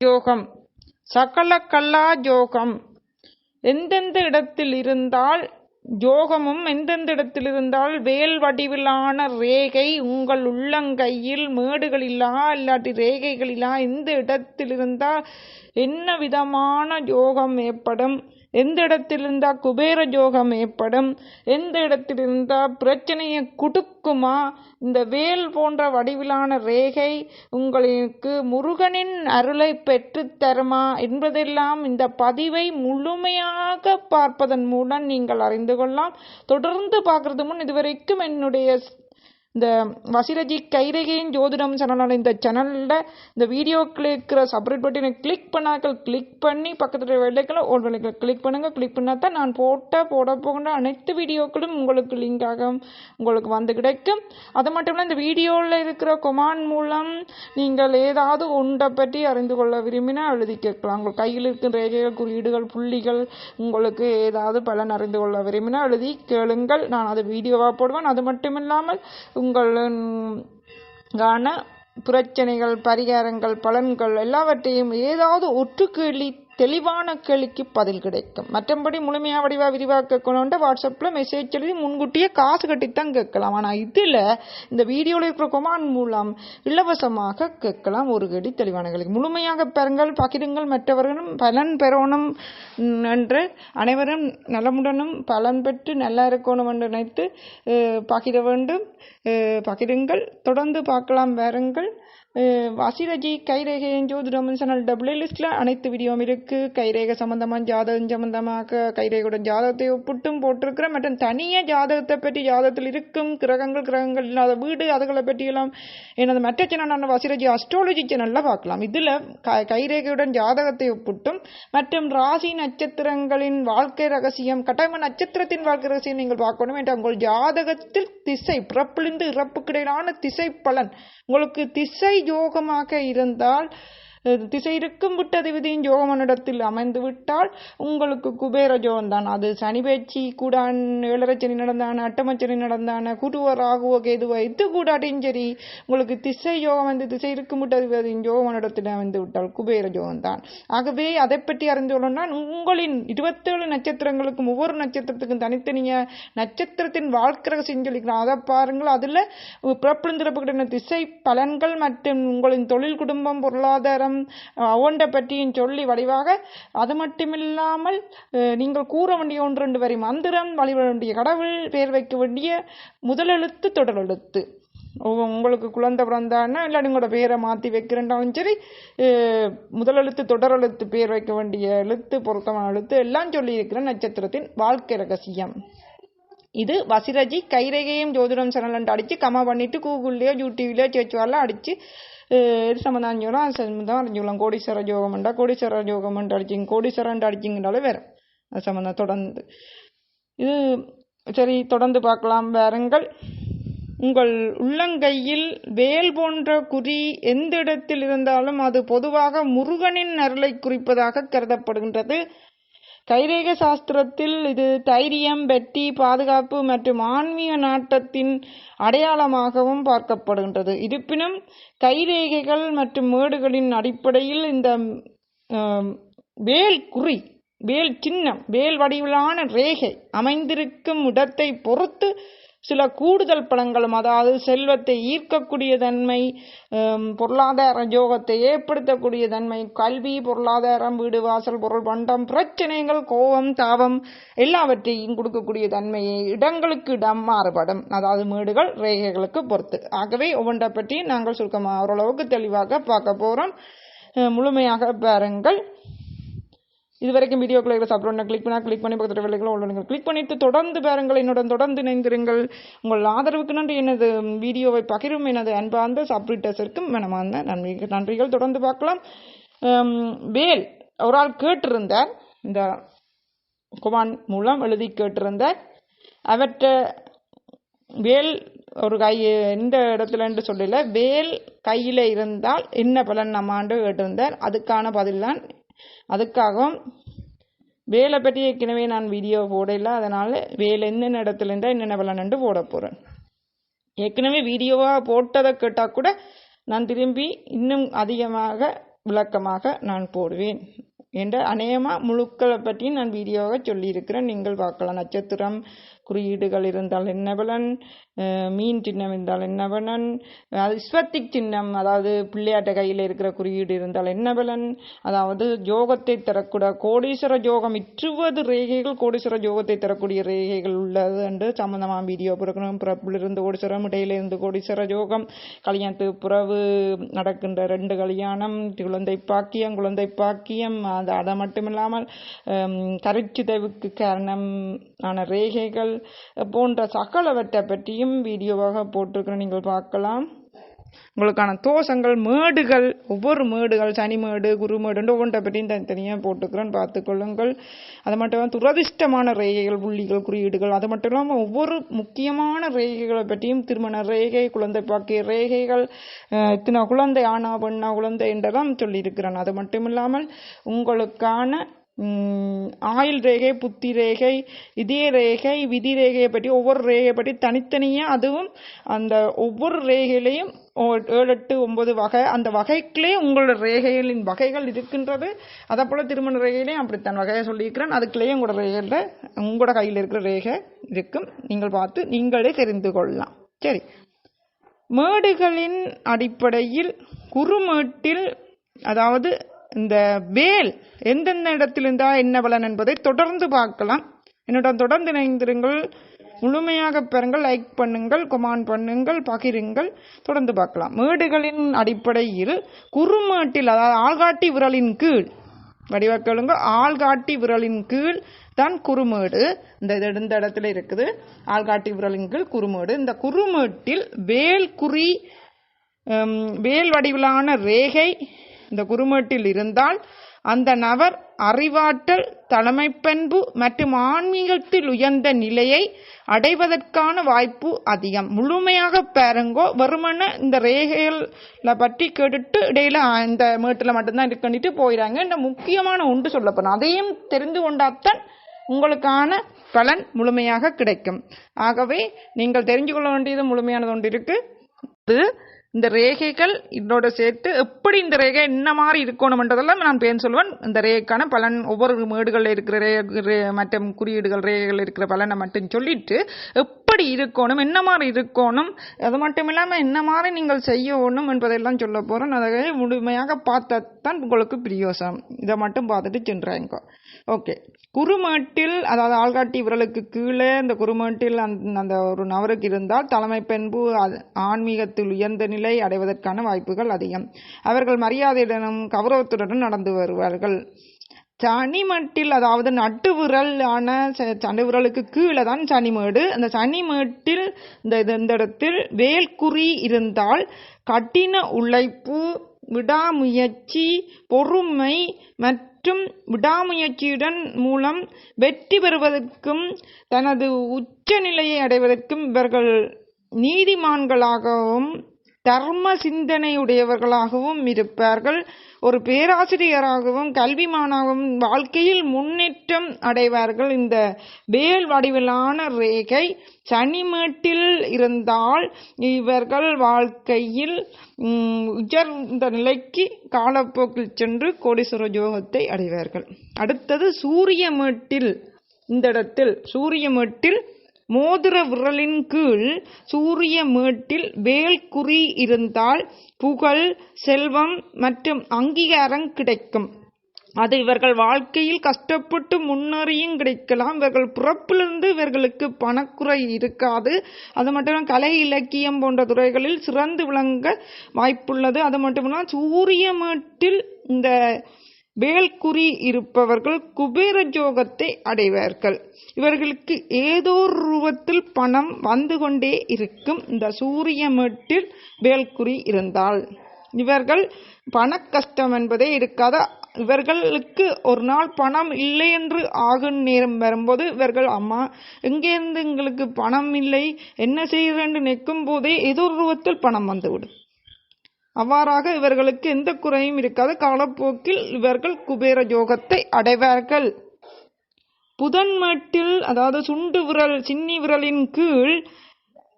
யோகம். சகல கல்லா யோகம். எந்தெந்த இடத்தில் இருந்தால் யோகமும் எந்தெந்த இடத்தில் இருந்தால் வேல் வடிவிலான ரேகை உங்கள் உள்ளங்கையில் மேடுகளிலா இல்லாட்டி ரேகைகளிலா எந்த இடத்தில் இருந்தால் என்ன விதமான யோகம் ஏற்படும்? எந்த இடத்திலிருந்தா குபேர ஜோகம் ஏற்படும் எந்த இடத்திலிருந்தா பிரச்சனையை குடுக்குமா இந்த வேல் போன்ற வடிவிலான ரேகை உங்களுக்கு முருகனின் அருளை பெற்றுத்தருமா என்பதெல்லாம் இந்த பதிவை முழுமையாக பார்ப்பதன் மூலம் நீங்கள் அறிந்து கொள்ளலாம். தொடர்ந்து பார்க்கறது முன் இதுவரைக்கும் என்னுடைய இந்த வசிரஜி கைரேகையின் ஜோதிடம் சேனலான இந்த சேனலில் இந்த வீடியோக்கில் இருக்கிற சப்ரேட் பட்டனை கிளிக் பண்ணாக்கள் கிளிக் பண்ணி பக்கத்தில் வெள்ளைக்கில் ஒரு வெள்ளைக்கில் கிளிக் பண்ணுங்கள் கிளிக் பண்ணால் தான் நான் போட்ட போட போகின்ற அனைத்து வீடியோக்களும் உங்களுக்கு லிங்காக உங்களுக்கு வந்து கிடைக்கும். அது மட்டும் இல்லை இந்த வீடியோவில் இருக்கிற கொமான் மூலம் நீங்கள் ஏதாவது ஒன்றை பற்றி அறிந்து கொள்ள விரும்பினால் எழுதி கேட்கலாம். உங்கள் கையில் இருக்கும் ரேகைகள் குறியீடுகள் புள்ளிகள் உங்களுக்கு ஏதாவது பலன் அறிந்து கொள்ள விரும்பினால் எழுதி கேளுங்கள். நான் அது வீடியோவாக போடுவேன். அது மட்டும் இல்லாமல் உங்களுக்கான பிரச்சனைகள் பரிகாரங்கள் பலன்கள் எல்லாவற்றையும் ஏதாவது ஒற்று கேள்வி தெளிவான கேள்விக்கு பதில் கிடைக்கும். மற்றபடி முழுமையாக வடிவாக விரிவாக கேட்கணுன்ட்டு வாட்ஸ்அப்பில் மெசேஜ் எழுதி முன்கூட்டியே காசு கட்டித்தான் கேட்கலாம். ஆனால் இதில் இந்த வீடியோவில் இருக்கிற கொமான் மூலம் இலவசமாக கேட்கலாம் ஒரு கடி தெளிவான கேள்வி. முழுமையாக பெறுங்கள் பகிருங்கள் மற்றவர்களும் பலன் பெறணும் என்று அனைவரும் நலமுடனும் பலன் பெற்று நல்லா இருக்கணும் என்று நினைத்து பகிர வேண்டும். பகிருங்கள் தொடர்ந்து பார்க்கலாம் பாருங்கள் வாசிரஜி கைரேகையின் ஜோதிடமும் சேனல் டபுள் லிஸ்டில் அனைத்து வீடியோவும் இருக்குது கைரேகை சம்மந்தமாக ஜாதகம் சம்மந்தமாக கைரேகையுடன் ஜாதகத்தை ஒப்பிட்டும் போட்டிருக்கிறேன் மற்றும் தனியாக ஜாதகத்தை பற்றி ஜாதகத்தில் இருக்கும் கிரகங்கள் கிரகங்கள் இல்லாத வீடு அதுகளை பற்றியெல்லாம் எனது மற்ற சேனலான வாசிரஜி அஸ்ட்ராலஜி சேனலில் பார்க்கலாம். இதில் க கைரேகையுடன் ஜாதகத்தை ஒப்பிட்டும் மற்றும் ராசி நட்சத்திரங்களின் வாழ்க்கை ரகசியம் கட்டாயம நட்சத்திரத்தின் வாழ்க்கை ரகசியம் நீங்கள் பார்க்கணும் என்ற உங்கள் ஜாதகத்தில் திசை பிறப்பிலிருந்து இறப்புக்கு இடையிலான திசை பலன். உங்களுக்கு திசை யோகமாக இருந்தால் திசை இருக்கும் விட்டதிபதியின் யோகமனிடத்தில் அமைந்து விட்டால் உங்களுக்கு குபேர ஜோகம் தான் அது சனி பேச்சு கூடான் ஏழரை நடந்தான அட்டமச்சனி நடந்தான கூட்டுவ ராகுவ கேதுவ இது கூடாட்டியும் சரி உங்களுக்கு திசை யோகம் வந்து திசை இருக்கும் விட்டதிபதியின் யோகமனிடத்தில் அமைந்து விட்டால் குபேர ஜோகம் தான் ஆகவே அதை பற்றி அறிந்து கொள்ளணும்னா உங்களின் இருபத்தேழு நட்சத்திரங்களுக்கும் ஒவ்வொரு நட்சத்திரத்துக்கும் தனித்தனியாக நட்சத்திரத்தின் வாழ்க்கை ரகசியம் அதை பாருங்கள். அதில் பிறப்பிழந்திருப்புகிட்ட திசை பலன்கள் மற்றும் உங்களின் தொழில் குடும்பம் பொருளாதாரம் ஒன்றை பற்றியும் சொல்லி வடிவாக அது மட்டுமில்லாமல் நீங்கள் கூற வேண்டிய ஒன்று ரெண்டு வரி மந்திரம் வழிபட வேண்டிய கடவுள் பேர் வைக்க வேண்டிய முதலெழுத்து தொடரெழுத்து உங்களுக்கு குழந்தை பிறந்தான்னா இல்லை உங்களோட பேரை மாற்றி வைக்கிறேன்னாலும் சரி முதலெழுத்து தொடரெழுத்து பேர் வைக்க வேண்டிய எழுத்து பொருத்தமான எழுத்து எல்லாம் சொல்லியிருக்கிற நட்சத்திரத்தின் வாழ்க்கை ரகசியம். இது வசிரஜி கைரேகையும் ஜோதிடம் சேனல் அடித்து கமா பண்ணிவிட்டு கூகுள்லேயோ யூடியூப்லேயோ சேச்சுவாரில் அடித்து எது சம்மந்தம் சொல்லலாம் அது சம்மந்தம் அறிஞ்சுக்கலாம் கோடீஸ்வர யோகம்ண்டா கோடீஸ்வர யோகம்ன்ட்டு அடிச்சிங்க கோடீஸ்வரன்ட்டு அடிச்சிங்கனாலே வேறு அது சம்மந்தம் தொடர்ந்து இது சரி தொடர்ந்து பார்க்கலாம் வேறுங்கள் உங்கள் உள்ளங்கையில் வேல் போன்ற குறி எந்த இடத்தில் இருந்தாலும் அது பொதுவாக முருகனின் அருளை குறிப்பதாக கருதப்படுகின்றது கைரேக சாஸ்திரத்தில் இது தைரியம் வெற்றி பாதுகாப்பு மற்றும் ஆன்மீக நாட்டத்தின் அடையாளமாகவும் பார்க்கப்படுகின்றது. இருப்பினும் கைரேகைகள் மற்றும் மேடுகளின் அடிப்படையில் இந்த வேல் குறி வேல் சின்னம் வேல் வடிவிலான ரேகை அமைந்திருக்கும் இடத்தை பொறுத்து சில கூடுதல் பலன்களும் அதாவது செல்வத்தை ஈர்க்கக்கூடிய தன்மை பொருளாதார யோகத்தை ஏற்படுத்தக்கூடிய தன்மை கல்வி பொருளாதாரம் வீடு வாசல் பொருள் பண்டம் பிரச்சனைகள் கோபம் தாபம் எல்லாவற்றையும் கொடுக்கக்கூடிய தன்மையை இடங்களுக்கு இடம் மாறுபடும். அதாவது மேடுகள் ரேகைகளுக்கு பொறுத்து. ஆகவே ஒவ்வொன்றை பற்றி நாங்கள் சுருக்கமாக ஓரளவுக்கு தெளிவாக பார்க்க போகிறோம் முழுமையாக பாருங்கள். இது வரைக்கும் வீடியோக்களை சாப்பிட்றோம் கிளிக் பண்ணால் கிளிக் பண்ணி பக்கத்தில் வேலைகளும் உள்ளவங்க கிளிக் பண்ணிட்டு தொடர்ந்து பாருங்கள். என்னுடன் தொடர்ந்து இணைந்திருங்கள். உங்கள் ஆதரவுக்கு நன்றி. எனது வீடியோவை பகிரும் எனது அன்பார்ந்த சப்ரிட்டர்ஸிற்கும் மனமார்ந்த நன்றி நன்றிகள். தொடர்ந்து பார்க்கலாம். வேல் ஒரு ஆள் கேட்டிருந்தார். இந்த குமான் மூலம் எழுதி கேட்டிருந்தார். அவற்றை வேல் ஒரு கை எந்த இடத்துலன்னு சொல்லல. வேல் கையில் இருந்தால் என்ன பலன் நம்மாண்டு கேட்டிருந்தார். அதுக்கான பதில் அதுக்காக அதுக்காகவும் வேலை பற்றி ஏற்கனவே நான் வீடியோ போடல. அதனால் வேலை என்னென்ன இடத்துல இருந்தால் என்னென்ன பலனண்டு போட போகிறேன் ஏற்கனவே வீடியோவாக போட்டதை கேட்டால் கூட நான் திரும்பி இன்னும் அதிகமாக விளக்கமாக நான் போடுவேன். என்ற அநேகமாக முழுக்களை பற்றியும் நான் வீடியோவாக சொல்லியிருக்கிறேன். நீங்கள் பார்க்கலாம். நட்சத்திரம் குறியீடுகள் இருந்தால் என்ன பலன் மீன் சின்னம் இருந்தால் என்ன பலன் அது ஸ்வத்திக் சின்னம் அதாவது பிள்ளையாட்ட கையில் இருக்கிற குறியீடு இருந்தால் என்ன பலன் அதாவது யோகத்தை தரக்கூட கோடீஸ்வர யோகம் இருபது ரேகைகள் கோடீஸ்வர யோகத்தை தரக்கூடிய ரேகைகள் உள்ளது என்று சம்பந்தமாக வீடியோ பிறக்கணும். பிறப்பிலிருந்து கோடீஸ்வரம் இடையிலிருந்து கோடீஸ்வர யோகம் கல்யாணத்துக்கு பிறகு நடக்கின்ற ரெண்டு கல்யாணம் குழந்தை பாக்கியம் குழந்தை பாக்கியம் அது அதை மட்டுமில்லாமல் ஹம், கருச்சிதைவுக்கு காரணம் ஆன ரேகைகள் போன்ற சகலவற்றை பற்றியும் வீடியோவாக போட்டிருக்கிறேன். நீங்கள் பார்க்கலாம். உங்களுக்கான தோஷங்கள் மேடுகள் ஒவ்வொரு மேடுகள் சனிமேடு குருமேடுன்னு ஒவ்வொன்றை பற்றியும் தனித்தனியாக போட்டுக்கிறேன் பார்த்துக்கொள்ளுங்கள் அது மட்டும் இல்லாமல் துரதிர்ஷ்டமான ரேகைகள் புள்ளிகள் குறியீடுகள் அது மட்டும் இல்லாமல் ஒவ்வொரு முக்கியமான ரேகைகளை பற்றியும் திருமண ரேகை குழந்தை பாக்கிய ரேகைகள் இத்தனை குழந்தை ஆனா பெண்ணா குழந்தை என்றெல்லாம் சொல்லியிருக்கிறேன். அது மட்டும் இல்லாமல் உங்களுக்கான ஆயுள் ரேகை புத்தி ரேகை இதய ரேகை விதி ரேகையை பற்றி ஒவ்வொரு ரேகையை பற்றி தனித்தனியாக அதுவும் அந்த ஒவ்வொரு ரேகையிலையும் ஓ- ஏழு எட்டு ஒன்பது வகை அந்த வகைக்குள்ளே உங்களோட ரேகைகளின் வகைகள் இருக்கின்றது. அதை போல் திருமண ரேகையிலையும் அப்படித்தான் வகையை சொல்லியிருக்கிறேன். அதுக்குள்ளேயும் உங்களோட ரேகையில் உங்களோட கையில் இருக்கிற ரேகை இருக்கும். நீங்கள் பார்த்து நீங்களே தெரிந்து கொள்ளலாம். சரி. மேடுகளின் அடிப்படையில் குறுமேட்டில் அதாவது இந்த வேல் எந்தெந்த இடத்தில் இருந்தால் என்ன பலன் என்பதை தொடர்ந்து பார்க்கலாம். என்னுடன் தொடர்ந்து இணைந்திருங்கள். முழுமையாக பெறுங்கள் லைக் பண்ணுங்கள். கொமான் பண்ணுங்கள். பகிருங்கள். தொடர்ந்து பார்க்கலாம். மேடுகளின் அடிப்படையில் குறுமேட்டில் அதாவது ஆள்காட்டி விரலின் கீழ் வடிவக்கெழுங்க ஆள்காட்டி விரலின் கீழ் தான் குறுமேடு. இந்த இந்த இடத்துல இருக்குது? ஆள்காட்டி விரலின் கீழ் குறுமேடு. இந்த குறுமேட்டில் வேல் குறி வேல் வடிவிலான ரேகை இந்த குருமட்டில் இருந்தால் அந்த நபர் அறிவாற்றல் தலைமைப்பண்பு மற்றும் ஆன்மீகத்தில் உயர்ந்த நிலையை அடைவதற்கான வாய்ப்பு அதிகம். முழுமையாக பாருங்கோ வருமான இந்த ரேகைகளை பற்றி கேட்டுட்டு இடையில இந்த மேட்டில் மட்டும்தான் இருக்கணிட்டு போயிடாங்க இந்த முக்கியமான ஒன்று சொல்லப்படும் அதையும் தெரிந்து கொண்டாத்தான் உங்களுக்கான பலன் முழுமையாக கிடைக்கும். ஆகவே நீங்கள் தெரிஞ்சு கொள்ள வேண்டியது முழுமையானது ஒன்று இருக்கு. இந்த ரேகைகள் இதோட சேர்த்து எப்படி இந்த ரேகை என்ன மாதிரி இருக்கணும்ன்றதெல்லாம் நான் பேன் சொல்லுவேன். இந்த ரேகைக்கான பலன் ஒவ்வொரு மேடுகளில் இருக்கிற ரே ரே- குறியீடுகள் ரேகைகள் இருக்கிற பலனை மட்டும் சொல்லிட்டு எப்படி இருக்கணும் என்ன மாதிரி இருக்கணும் அது மட்டும் இல்லாமல் என்ன மாதிரி நீங்கள் செய்யணும் என்பதையெல்லாம் சொல்ல போகிறோம் அதை முழுமையாக பார்த்தா தான் உங்களுக்கு பிரியோசனம். இதை மட்டும் பார்த்துட்டு சென்றாங்க ஓகே குருமாட்டில் அதாவது ஆள்காட்டி விரலுக்கு கீழே இந்த குருமாட்டில் அந்த அந்த ஒரு நபருக்கு இருந்தால் தலைமை பண்பு ஆன்மீகத்தில் உயர்ந்த நிலை அடைவதற்கான வாய்ப்புகள் அதிகம். அவர்கள் மரியாதையுடனும் கௌரவத்துடனும் நடந்து வருவார்கள். சனிமட்டில் அதாவது நட்டு விரலான ச- சனி விரலுக்கு கீழே தான் சனிமேடு. அந்த சனிமேட்டில் இந்த இது- இந்த இடத்தில் வேல்குறி இருந்தால் கடின உழைப்பு விடாமுயற்சி பொறுமை மற்றும் மற்றும் விடாமுயற்சியுடன் மூலம் வெற்றி பெறுவதற்கும் தனது உச்ச நிலையை அடைவதற்கும் இவர்கள் நீதிமான்களாகவும் தர்ம சிந்தனையுடையவர்களாகவும் இருப்பார்கள். ஒரு பேராசிரியராகவும் கல்விமானாகவும் வாழ்க்கையில் முன்னேற்றம் அடைவார்கள். இந்த வேல் வடிவிலான ரேகை சனிமேட்டில் இருந்தால் இவர்கள் வாழ்க்கையில் உயர்ந்த நிலைக்கு காலப்போக்கில் சென்று கோடீஸ்வர யோகத்தை அடைவார்கள். அடுத்தது சூரியமேட்டில் இந்த இடத்தில் சூரியமேட்டில் மோதிர விரலின் கீழ் சூரிய மேட்டில் வேல்குறி இருந்தால் புகழ் செல்வம் மற்றும் அங்கீகாரம் கிடைக்கும். அது இவர்கள் வாழ்க்கையில் கஷ்டப்பட்டு முன்னேறியும் கிடைக்கலாம். இவர்கள் பிறப்பிலிருந்து இவர்களுக்கு பணக்குறை இருக்காது. அது மட்டும் இல்லாமல் கலை இலக்கியம் போன்ற துறைகளில் சிறந்து விளங்க வாய்ப்புள்ளது. அது மட்டும் இல்லாமல் சூரிய மேட்டில் இந்த வேல்குறி இருப்பவர்கள் குபேர ஜோகத்தை அடைவார்கள். இவர்களுக்கு ஏதோ ரூபத்தில் பணம் வந்து கொண்டே இருக்கும் இந்த சூரிய மேட்டில் வேல்குறி இருந்தால். இவர்கள் பண கஷ்டம் என்பதே இருக்காத. இவர்களுக்கு ஒரு நாள் பணம் இல்லை என்று ஆகும் நேரம் வரும்போது இவர்கள் அம்மா எங்கேருந்து எங்களுக்கு பணம் இல்லை? என்ன செய்கிறேன்னு நிற்கும் போதே ஏதோ ரூபத்தில் பணம் வந்துவிடும். அவ்வாறாக இவர்களுக்கு எந்த குறையும் இருக்காது. காலப்போக்கில் இவர்கள் குபேர யோகத்தை அடைவார்கள். புதன்மேட்டில் அதாவது சுண்டு விரல் சின்னி விரலின் கீழ்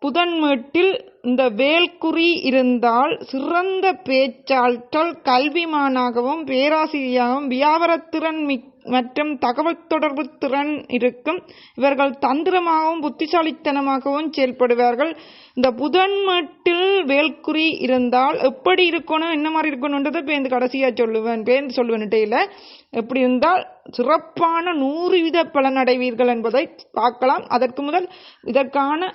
புதன்மேட்டில் இந்த வேல்குறி இருந்தால் சிறந்த பேச்சாற்றல் கல்விமானாகவும் பேராசிரியராகவும் வியாபாரத்திறன் மிக்க மற்றும் தகவல் தொடர்பு திறன் இருக்கும். இவர்கள் தந்திரமாகவும் புத்திசாலித்தனமாகவும் செயல்படுவார்கள். இந்த புதன் மட்டில் வேல்குறி இருந்தால் எப்படி இருக்கணும் என்ன மாதிரி இருக்கணுன்றதை பேருந்து கடைசியாக சொல்லுவேன். பேருந்து சொல்லுவேன் இடையில. எப்படி இருந்தால் சிறப்பான நூறு வித பலனடைவீர்கள் என்பதை பார்க்கலாம். அதற்கு முதல் இதற்கான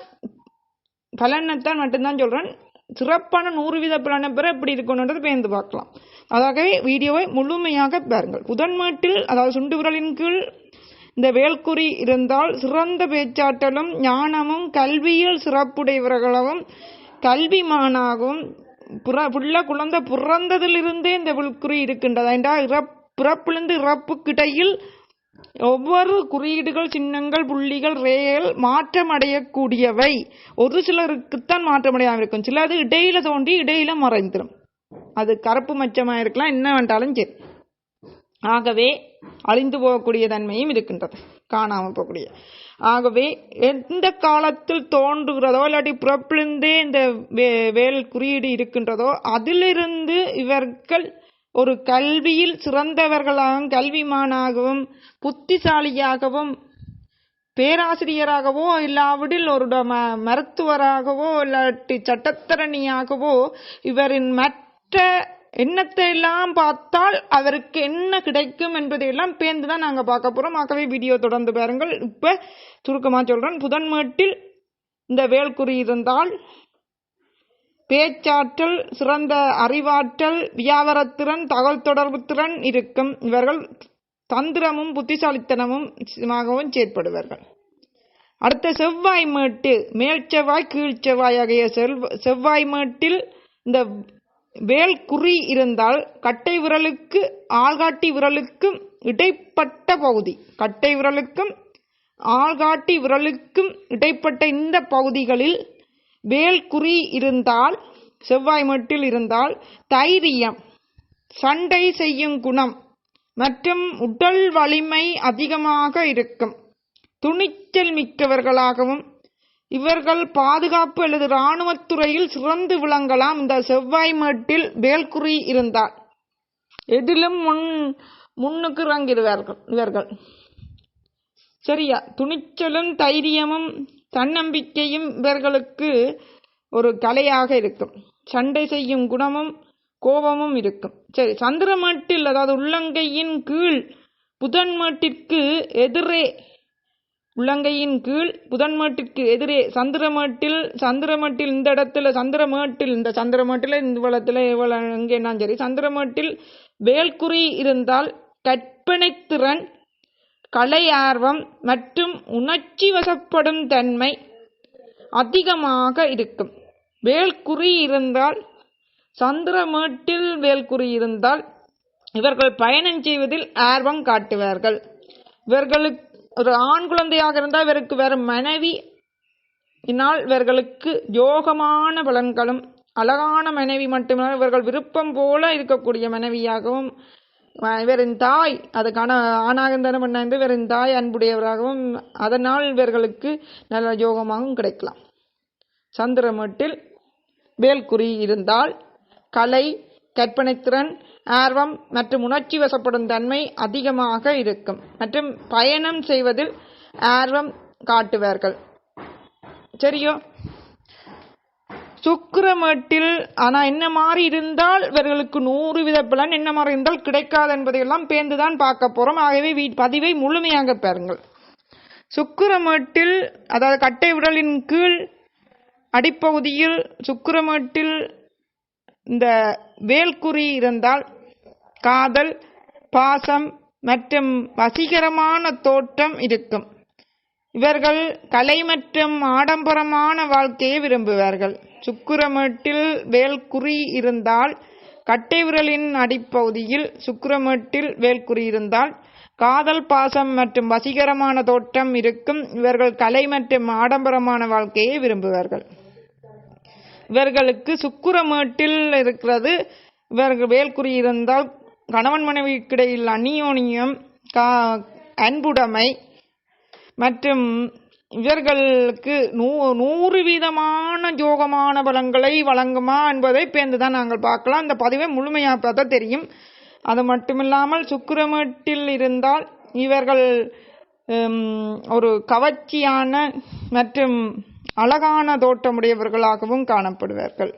பலனைத்தான் மட்டும்தான் சொல்கிறேன் சிறப்பான நூறு வித பலனை பெற எப்படி இருக்கணுன்றது பேர்ந்து பார்க்கலாம். அதாகவே வீடியோவை முழுமையாக பாருங்கள். புதன்மேட்டில் அதாவது சுண்டு விரலின் கீழ் இந்த வேல்குறி இருந்தால் சிறந்த பேச்சாற்றலும் ஞானமும் கல்வியில் சிறப்புடையவர்களாகவும் கல்விமானாகவும் புற புள்ள குழந்தை பிறந்ததிலிருந்தே இந்த வில்குறி இருக்கின்றது. என்றால் இறப் பிறப்பிலிருந்து இறப்புக்கிடையில் ஒவ்வொரு குறியீடுகள் சின்னங்கள் புள்ளிகள் ரேகள் மாற்றமடையக்கூடியவை. ஒரு சிலருக்குத்தான் மாற்றம் அடையாமல் இருக்கும் சிலது இடையில தோன்றி இடையில மறைந்துடும் அது கருப்பு மச்சமாக இருக்கலாம் என்ன வேண்டாலும் சரி. ஆகவே அழிந்து போகக்கூடிய தன்மையும் இருக்கின்றது. காணாமல் போகக்கூடிய. ஆகவே எந்த காலத்தில் தோன்றுகிறதோ இல்லாட்டி பிறப்பிலிருந்தே இந்த வே வேல் குறியீடு இருக்கின்றதோ அதிலிருந்து இவர்கள் ஒரு கல்வியில் சிறந்தவர்களாகவும் கல்விமானாகவும் புத்திசாலியாகவும் பேராசிரியராகவோ இல்லாவிடில் ஒரு ம மருத்துவராகவோ இல்லாட்டி சட்டத்தரணியாகவோ இவரின் மற்ற எண்ணத்தை எல்லாம் பார்த்தால் அவருக்கு என்ன கிடைக்கும் என்பதையெல்லாம் பேர்ந்து தான் நாங்கள் பார்க்க போகிறோம் ஆகவே வீடியோ தொடர்ந்து பாருங்கள். இப்போ சுருக்கமாக சொல்கிறேன் புதன்மேட்டில் இந்த வேல்குறி இருந்தால் பேச்சாற்றல் சிறந்த அறிவாற்றல் வியாபாரத்திறன் தகவல் தொடர்பு திறன் இருக்கும். இவர்கள் தந்திரமும் புத்திசாலித்தனமும் செயற்படுவார்கள். அடுத்த செவ்வாய் மேட்டு மேல் செவ்வாய் கீழ் செவ்வாய் ஆகிய செல்வ செவ்வாய் மேட்டில் இந்த வேல் குறி இருந்தால் கட்டை விரலுக்கு ஆள்காட்டி விரலுக்கும் இடைப்பட்ட பகுதி. கட்டை விரலுக்கும் ஆள்காட்டி விரலுக்கும் இடைப்பட்ட இந்த பகுதிகளில் வேல்குறி இருந்தால் செவ்வாய் மட்டில் இருந்தால் தைரியம் சண்டை செய்யும் குணம் மற்றும் உடல் வலிமை அதிகமாக இருக்கும். துணிச்சல் மிக்கவர்களாகவும் இவர்கள் பாதுகாப்பு அல்லது இராணுவத்துறையில் சிறந்து விளங்கலாம். இந்த செவ்வாய் மேட்டில் வேல்குறி இருந்தால் எதிலும் முன் முன்னுக்கு இறங்கிடுவார்கள் இவர்கள். சரியா? துணிச்சலும் தைரியமும் தன்னம்பிக்கையும் இவர்களுக்கு ஒரு கலையாக இருக்கும். சண்டை செய்யும் குணமும் கோபமும் இருக்கும். சரி சந்திரமட்டில் அதாவது உள்ளங்கையின் கீழ் புதன்மேட்டிற்கு எதிரே உள்ளங்கையின் கீழ் புதன்மேட்டிற்கு எதிரே சந்திரமேட்டில் சந்திரமட்டில் இந்த இடத்துல சந்திரமேட்டில் இந்த சந்திரமேட்டில் இந்த வளத்தில் இவ்வளவு எங்கேனா சரி சந்திரமேட்டில் வேல்குறி இருந்தால் கற்பனை திறன் கலை ஆர்வம் மற்றும் உணர்ச்சி வசப்படும் தன்மை அதிகமாக இருக்கும். வேல்குறி இருந்தால் சந்திரமேட்டில் வேல்குறி இருந்தால் இவர்கள் பயணம் செய்வதில் ஆர்வம் காட்டுவார்கள். இவர்களுக்கு ஒரு ஆண் குழந்தையாக இருந்தால் இவருக்கு வேறு மனைவி இந்நாள் இவர்களுக்கு யோகமான பலன்களும் அழகான மனைவி மட்டுமல்ல இவர்கள் விருப்பம் போல இருக்கக்கூடிய மனைவியாகவும் இவரின் தாய் அதுக்கான ஆணாக இருந்தாலும் பண்ணாந்து இவரின் தாய் அன்புடையவராகவும் அதனால் இவர்களுக்கு நல்ல யோகமாகவும் கிடைக்கலாம். சந்திரமட்டில் வேல்குறி இருந்தால் கலை கற்பனைத்திறன் ஆர்வம் மற்றும் உணர்ச்சி வசப்படும் தன்மை அதிகமாக இருக்கும். மற்றும் பயணம் செய்வதில் ஆர்வம் காட்டுவார்கள். சரியோ? சுக்கிரமட்டில் ஆனால் என்ன மாதிரி இருந்தால் இவர்களுக்கு நூறு வித பலன் என்ன மாதிரி இருந்தால் கிடைக்காது என்பதையெல்லாம் பேர்ந்துதான் பார்க்க போகிறோம் ஆகவே வீ பதிவை முழுமையாக பாருங்கள். சுக்கிரமட்டில் அதாவது கட்டை உடலின் கீழ் அடிப்பகுதியில் சுக்கிரமட்டில் இந்த வேல்குறி இருந்தால் காதல் பாசம் மற்றும் வசீகரமான தோற்றம் இருக்கும். இவர்கள் கலை மற்றும் ஆடம்பரமான வாழ்க்கையை விரும்புவார்கள். சுக்குரமேட்டில் வேல்குறி இருந்தால் கட்டை விரலின் அடிப்பகுதியில் சுக்குரமேட்டில் வேல்குறி இருந்தால் காதல் பாசம் மற்றும் வசீகரமான தோற்றம் இருக்கும். இவர்கள் கலை மற்றும் ஆடம்பரமான வாழ்க்கையை விரும்புவார்கள். இவர்களுக்கு சுக்குரமேட்டில் இருக்கிறது. இவர்கள் வேல்குறி இருந்தால் கணவன் மனைவிக்கிடையில் அந்நியோனியம் கா அன்புடைமை மற்றும் இவர்களுக்கு நூ நூறு வீதமான யோகமான பலங்களை வழங்குமா என்பதை பேர்ந்து தான் நாங்கள் பார்க்கலாம். இந்த பதிவை முழுமையாக பார்த்தா தெரியும். அது மட்டுமில்லாமல் சுக்கிரமேட்டில் இருந்தால் இவர்கள் ஒரு கவர்ச்சியான மற்றும் அழகான தோற்றமுடையவர்களாகவும் காணப்படுவார்கள்.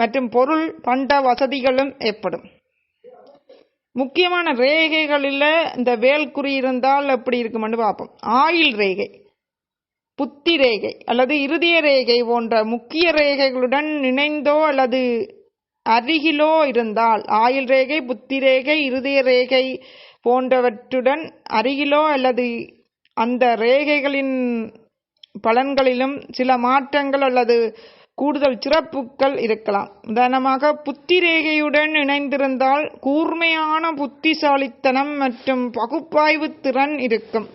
மற்றும் பொருள் பண்ட வசதிகளும் ஏற்படும். முக்கியமான ரேகைகளில் இந்த வேல்குறி இருந்தால் எப்படி இருக்குமென்னு பார்ப்போம். ஆயில் ரேகை. புத்தி ரேகை அல்லது இருதய ரேகை போன்ற முக்கிய ரேகைகளுடன் இணைந்தோ அல்லது அருகிலோ இருந்தால் ஆயுள் ரேகை புத்தி ரேகை இருதய ரேகை போன்றவற்றுடன் அருகிலோ அல்லது அந்த ரேகைகளின் பலன்களிலும் சில மாற்றங்கள் அல்லது கூடுதல் சிறப்புகள் இருக்கலாம். உதாரணமாக புத்தி ரேகையுடன் இணைந்திருந்தால் கூர்மையான புத்திசாலித்தனம் மற்றும் பகுப்பாய்வு திறன் இருக்கும்.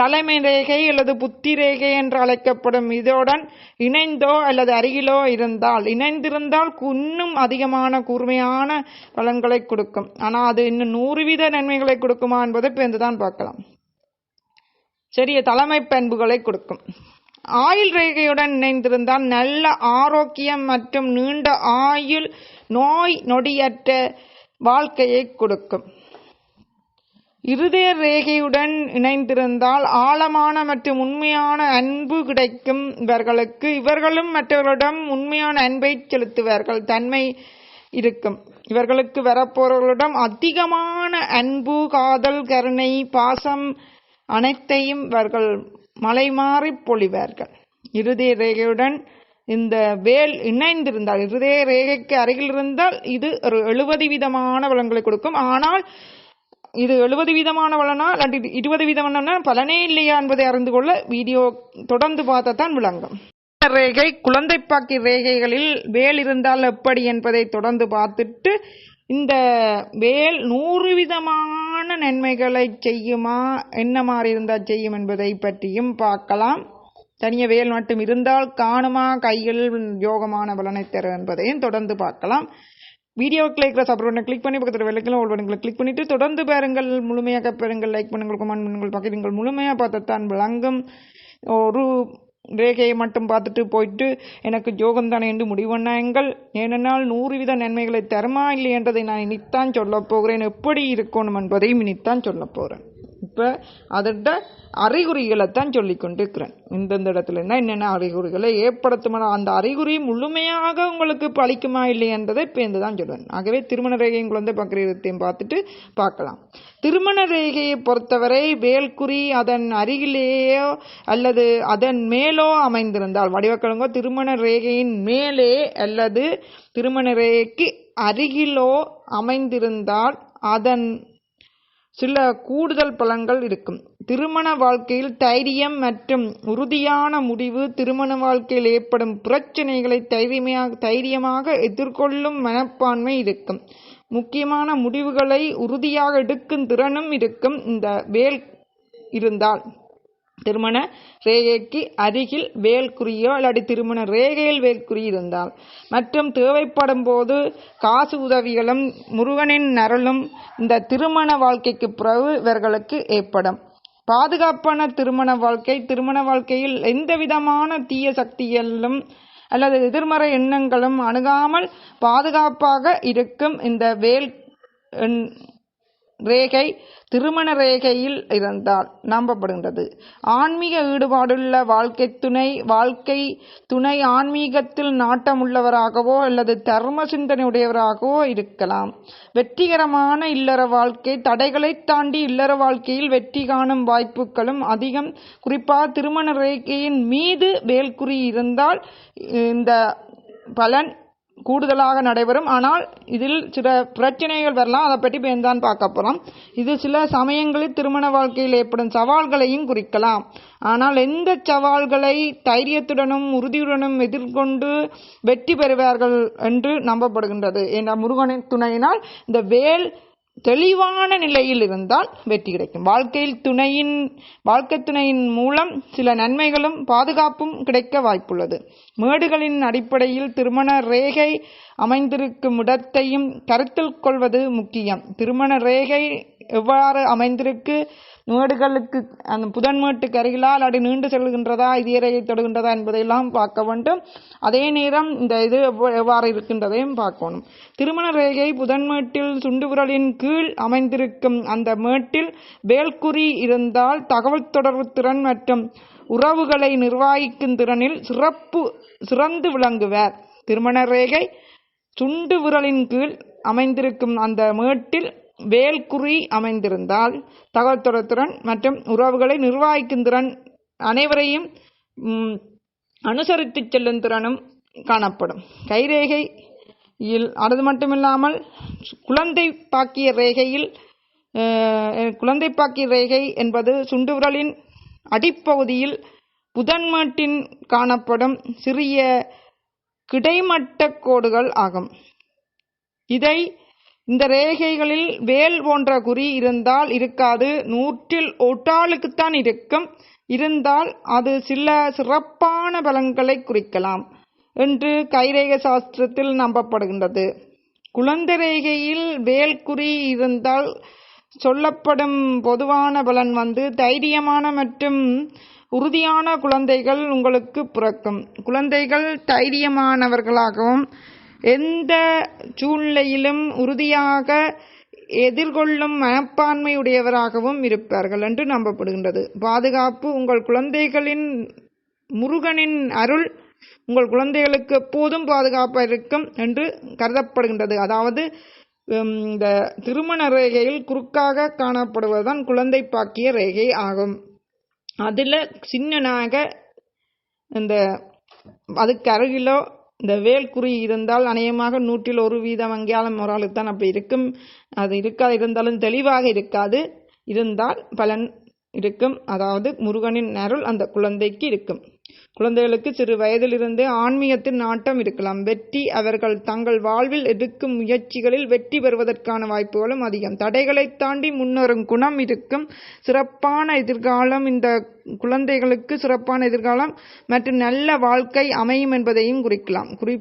தலைமை ரேகை அல்லது புத்தி ரேகை என்று அழைக்கப்படும் இதோடன் இணைந்தோ அல்லது அருகிலோ இருந்தால் இணைந்திருந்தால் இன்னும் அதிகமான கூர்மையான பலன்களை கொடுக்கும். ஆனால் அது இன்னும் நூறு வீத நன்மைகளை கொடுக்குமா என்பதை பேர்ந்துதான் பார்க்கலாம். சரிய தலைமை பண்புகளை கொடுக்கும். ஆயுள் ரேகையுடன் இணைந்திருந்தால் நல்ல ஆரோக்கியம் மற்றும் நீண்ட ஆயுள் நோய் நொடியற்ற வாழ்க்கையை கொடுக்கும். இருதய ரேகையுடன் இணைந்திருந்தால் ஆழமான மற்றும் உண்மையான அன்பு கிடைக்கும் இவர்களுக்கு. இவர்களும் மற்றவர்களிடம் உண்மையான அன்பை செலுத்துவார்கள். தன்மை இருக்கும். இவர்களுக்கு வரப்போறவர்களிடம் அதிகமான அன்பு காதல் கருணை பாசம் அனைத்தையும் இவர்கள் மலைமாறிப் பொழிவார்கள். இருதய ரேகையுடன் இந்த வேல் இணைந்திருந்தால் இருதய ரேகைக்கு அருகில் இருந்தால் இது ஒரு எழுபது விதமான வளங்களை கொடுக்கும். ஆனால் இது எழுபது வீதமான பலனா இல்லாட்டி இருபது வீதமான பலனே இல்லையா என்பதை அறிந்து கொள்ள வீடியோ தொடர்ந்து பார்த்தா தான் விளங்கும். ரேகை குழந்தை பாக்கி ரேகைகளில் வேல் இருந்தால் எப்படி என்பதை தொடர்ந்து பார்த்துட்டு இந்த வேல் நூறு விதமான நன்மைகளை செய்யுமா என்ன மாதிரி இருந்தால் செய்யும் என்பதை பற்றியும் பார்க்கலாம். தனிய வேல் மட்டும் இருந்தால் காணுமா கையில் யோகமான பலனை தரும் என்பதையும் தொடர்ந்து பார்க்கலாம். வீடியோவுக்கு இருக்கிற சப்ரோனை கிளிக் பண்ணி பக்கத்தில் வெள்ளைக்கிழமை ஓல் பண்ணுங்கள் கிளிக் பண்ணிவிட்டு தொடர்ந்து பாருங்கள். முழுமையாக பாருங்கள். லைக் பண்ணுங்கள் கமெண்ட் பண்ணுங்கள் பார்க்குறீங்கள் முழுமையாக பார்த்துத்தான் விளங்கும். ஒரு ரேகையை மட்டும் பார்த்துட்டு போயிட்டு எனக்கு யோகம் தானே என்று முடிவண்ணாங்கள் ஏனென்றால் நூறு வித நன்மைகளை தருமா இல்லை என்றதை நான் இனித்தான் சொல்லப் போகிறேன். எப்படி இருக்கணும் என்பதையும் இனித்தான் சொல்லப் போகிறேன் இப்போ அதோட அறிகுறிகளை தான் சொல்லி கொண்டிருக்கிறேன். இந்தந்த இடத்துல என்ன என்னென்ன அறிகுறிகளை ஏற்படுத்துமா அந்த அறிகுறி முழுமையாக உங்களுக்கு பழிக்குமா இல்லையன்றதை இப்போ இந்த தான் சொல்லுவேன் ஆகவே திருமண ரேகையும் குழந்தை பக்கிரத்தையும் பார்த்துட்டு பார்க்கலாம். திருமண ரேகையை பொறுத்தவரை வேல்குறி அதன் அருகிலேயோ அல்லது அதன் மேலோ அமைந்திருந்தால் வடிவக்கிழங்கோ திருமண ரேகையின் மேலே அல்லது திருமண ரேகைக்கு அருகிலோ அமைந்திருந்தால் அதன் சில கூடுதல் பலன்கள் இருக்கும். திருமண வாழ்க்கையில் தைரியம் மற்றும் உறுதியான முடிவு திருமண வாழ்க்கையில் ஏற்படும் பிரச்சனைகளை தைரியமாக தைரியமாக எதிர்கொள்ளும் மனப்பான்மை இருக்கும். முக்கியமான முடிவுகளை உறுதியாக எடுக்கும் திறனும் இருக்கும். இந்த வேல் இருந்தால் திருமண ரேகைக்கு அருகில் வேல்குறியோ இல்லாட்டி திருமண ரேகையில் வேல்குறி இருந்தால் மற்றும் தேவைப்படும் போது காசு உதவிகளும் முருகனின் நரலும் இந்த திருமண வாழ்க்கைக்கு பிறகு இவர்களுக்கு ஏற்படும். பாதுகாப்பான திருமண வாழ்க்கை திருமண வாழ்க்கையில் எந்த விதமான தீய சக்திகளும் அல்லது எதிர்மறை எண்ணங்களும் அணுகாமல் பாதுகாப்பாக இருக்கும் இந்த வேல் எண்- ரேகை திருமண ரேகையில் இருந்தால் நம்பப்படுகின்றது. ஆன்மீக ஈடுபாடுள்ள வாழ்க்கை துணை வாழ்க்கை துணை ஆன்மீகத்தில் நாட்டமுள்ளவராகவோ அல்லது தர்ம சிந்தனையுடையவராகவோ இருக்கலாம். வெற்றிகரமான இல்லற வாழ்க்கை தடைகளை தாண்டி இல்லற வாழ்க்கையில் வெற்றி காணும் வாய்ப்புகளும் அதிகம். குறிப்பாக திருமண ரேகையின் மீது வேல்குறி இருந்தால் இந்த பலன் கூடுதலாக நடைபெறும். ஆனால் இதில் சில பிரச்சனைகள் வரலாம். அதை பற்றி தான் பார்க்க போகிறோம் இது சில சமயங்களில் திருமண வாழ்க்கையில் ஏற்படும் சவால்களையும் குறிக்கலாம். ஆனால் எந்த சவால்களை தைரியத்துடனும் உறுதியுடனும் எதிர்கொண்டு வெற்றி பெறுவார்கள் என்று நம்பப்படுகின்றது. என்ற முருகனின் துணையினால் இந்த வேல் தெளிவான நிலையில் இருந்தால் வெற்றி கிடைக்கும். வாழ்க்கையில் துணையின் வாழ்க்கை துணையின் மூலம் சில நன்மைகளும் பாதுகாப்பும் கிடைக்க வாய்ப்புள்ளது. மேடுகளின் அடிப்படையில் திருமண ரேகை அமைந்திருக்கும் இடத்தையும் கருத்தில் கொள்வது முக்கியம். திருமண ரேகை எவ்வாறு அமைந்திருக்கு? மேடுகளுக்கு அந்த புதன்மேட்டுக்கு அருகிலால் அடி நீண்டு செல்கின்றதா? இதயரையை தொடுகின்றதா என்பதையெல்லாம் பார்க்க வேண்டும். அதே நேரம் இந்த இது எவ்வாறு இருக்கின்றதையும் பார்க்கணும். திருமண ரேகை புதன்மேட்டில் சுண்டுவிரலின் கீழ் அமைந்திருக்கும் அந்த மேட்டில் வேல்குறி இருந்தால் தகவல் தொடர்பு திறன் மற்றும் உறவுகளை நிர்வகிக்கும் திறனில் சிறப்பு சிறந்து விளங்குவர். திருமண ரேகை சுண்டு விரலின் கீழ் அமைந்திருக்கும் அந்த மேட்டில் வேல்குறி அமைந்திருந்தால் தகவல் தொடர்திறன் மற்றும் உறவுகளை நிர்வகிக்கும் திறன் அனைவரையும் அனுசரித்து அனுசரித்துச் செல்லும் திறனும் காணப்படும். கைரேகையில் அது மட்டுமில்லாமல் குழந்தை பாக்கிய ரேகையில் குழந்தை பாக்கிய ரேகை என்பது சுண்டுவிரலின் அடிப்பகுதியில் புதன்மட்டின் காணப்படும் சிறிய கிடைமட்ட கோடுகள் ஆகும். இதை இந்த ரேகைகளில் வேல் போன்ற குறி இருந்தால் இருக்காது. நூற்றில் ஒட்டாளுக்குத்தான் இருக்கும். இருந்தால் அது சில சிறப்பான பலன்களை குறிக்கலாம் என்று கைரேக சாஸ்திரத்தில் நம்பப்படுகின்றது. குழந்தை ரேகையில் வேல் குறி இருந்தால் சொல்லப்படும் பொதுவான பலன் வந்து தைரியமான மற்றும் உறுதியான குழந்தைகள் உங்களுக்கு பிறக்கும். குழந்தைகள் தைரியமானவர்களாகவும் எந்த சூழ்நிலையிலும் உறுதியாக எதிர்கொள்ளும் மனப்பான்மையுடையவராகவும் இருப்பார்கள் என்று நம்பப்படுகின்றது. பாதுகாப்பு உங்கள் குழந்தைகளின் முருகனின் அருள் உங்கள் குழந்தைகளுக்கு எப்போதும் பாதுகாப்பாக இருக்கும் என்று கருதப்படுகின்றது. அதாவது இந்த திருமண ரேகையில் குறுக்காக காணப்படுவதுதான் குழந்தை பாக்கிய ரேகை ஆகும். அதில் சின்னனாக இந்த அதுக்கு அருகிலோ இந்த வேல்குறி இருந்தால் அநேகமாக நூற்றில் ஒரு வீதம் அங்கேயாலும் ஒரு தான் அப்படி இருக்கும். அது இருக்காது இருந்தாலும் தெளிவாக இருக்காது. இருந்தால் பலன் இருக்கும். அதாவது முருகனின் அருள் அந்த குழந்தைக்கு இருக்கும். குழந்தைகளுக்கு சிறு வயதிலிருந்தே ஆன்மீகத்தின் நாட்டம் இருக்கலாம். வெற்றி அவர்கள் தங்கள் வாழ்வில் எடுக்கும் முயற்சிகளில் வெற்றி பெறுவதற்கான வாய்ப்புகளும் அதிகம். தடைகளை தாண்டி முன்னேறும் குணம் இருக்கும். சிறப்பான எதிர்காலம் இந்த குழந்தைகளுக்கு சிறப்பான எதிர்காலம் மற்றும் நல்ல வாழ்க்கை அமையும் என்பதையும் குறிக்கலாம். குறி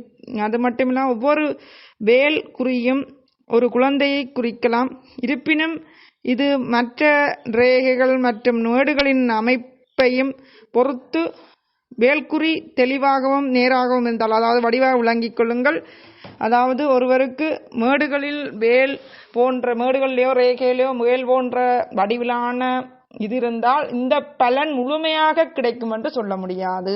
அது மட்டுமில்லாமல் ஒவ்வொரு வேல் குறியும் ஒரு குழந்தையை குறிக்கலாம். இருப்பினும் இது மற்ற ரேகைகள் மற்றும் நேடுகளின் அமைப்பையும் பொறுத்து வேல்குறி தெளிவாகவும் நேராகவும் இருந்தால் அதாவது வடிவாக விளங்கிக் கொள்ளுங்கள். அதாவது ஒருவருக்கு மேடுகளில் வேல் போன்ற மேடுகளிலேயோ ரேகையிலேயோ வேல் போன்ற வடிவிலான இது இருந்தால் இந்த பலன் முழுமையாக கிடைக்கும் என்று சொல்ல முடியாது.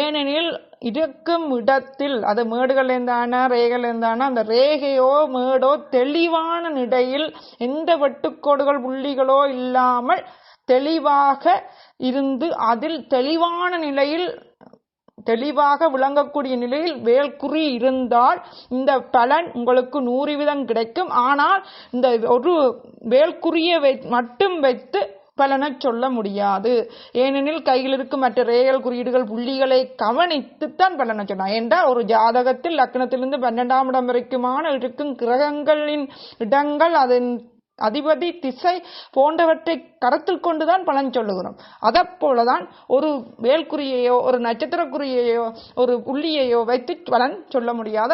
ஏனெனில் இருக்கும் இடத்தில் அது மேடுகள் இருந்தானா ரேகைகள் இருந்தானா அந்த ரேகையோ மேடோ தெளிவான நிலையில் எந்த வெட்டுக்கோடுகள் புள்ளிகளோ இல்லாமல் தெளிவாக இருந்து அதில் தெளிவான நிலையில் தெளிவாக விளங்கக்கூடிய நிலையில் வேல்குறி இருந்தால் இந்த பலன் உங்களுக்கு நூறு வீதம் கிடைக்கும். ஆனால் இந்த ஒரு வேல்குறியை வை மட்டும் வைத்து பலனை சொல்ல முடியாது. ஏனெனில் கையில் இருக்கும் மற்ற ரேகல் குறியீடுகள் புள்ளிகளை கவனித்துத்தான் பலனை சொன்னார் என்றால் ஒரு ஜாதகத்தில் லக்னத்திலிருந்து பன்னெண்டாம் இடம் வரைக்குமான இருக்கும் கிரகங்களின் இடங்கள் அதன் அதிபதி திசை போன்றவற்றை கருத்தில் கொண்டுதான் பலன் சொல்லுகிறோம். அதைப்போலதான் ஒரு வேல்குறியையோ ஒரு நட்சத்திரக்குறியையோ ஒரு புள்ளியையோ வைத்து பலன் சொல்ல முடியாத